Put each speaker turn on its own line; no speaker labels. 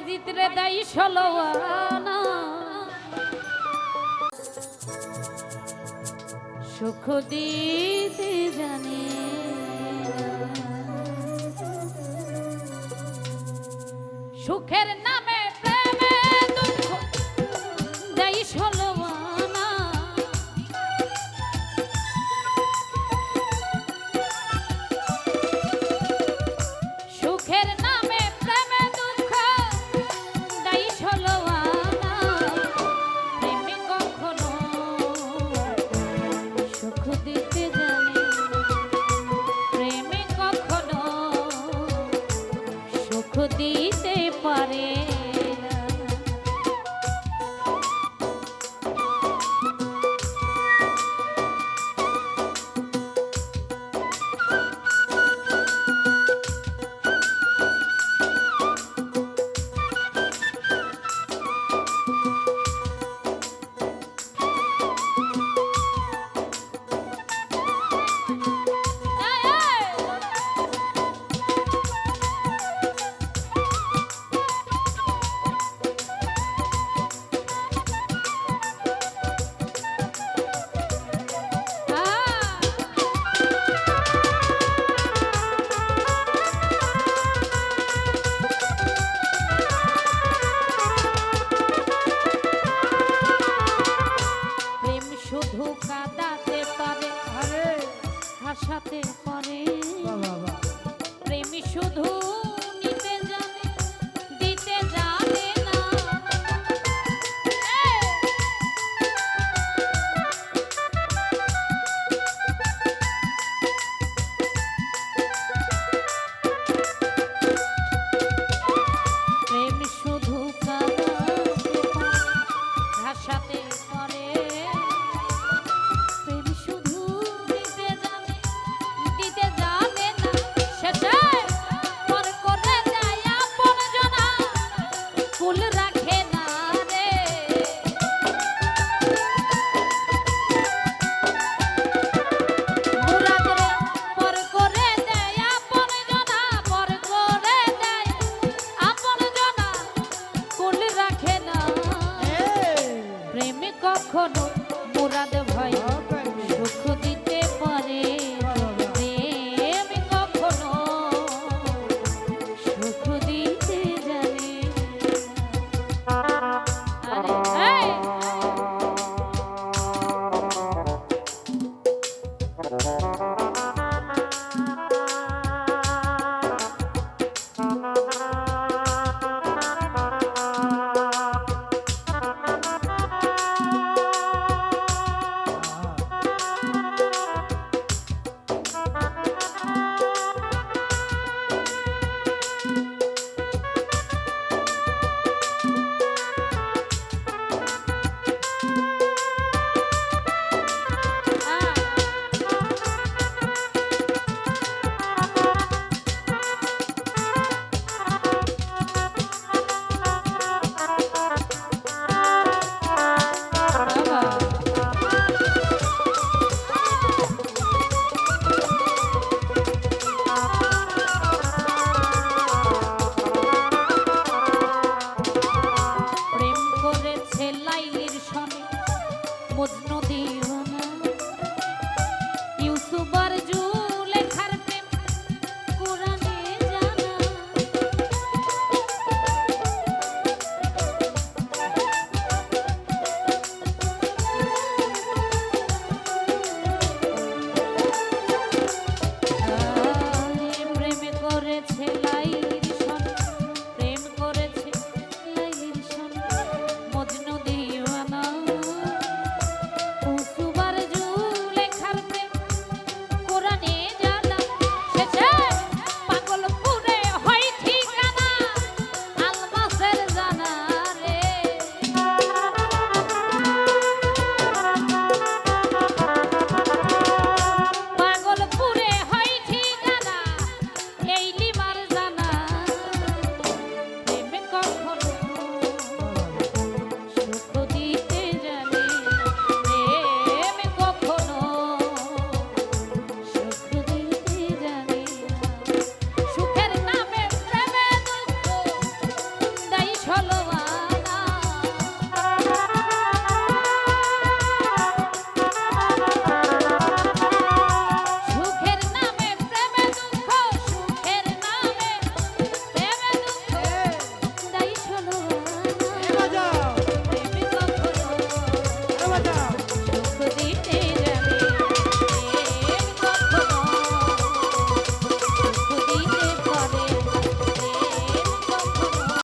বাইজিত দাই সলোয়ানা। সুখ দিতে জানি সুখের না সুখ দিতে পারে। ধোকা দাতে পারে। হাসাতে পারে প্রেমী শুধু মুরাদ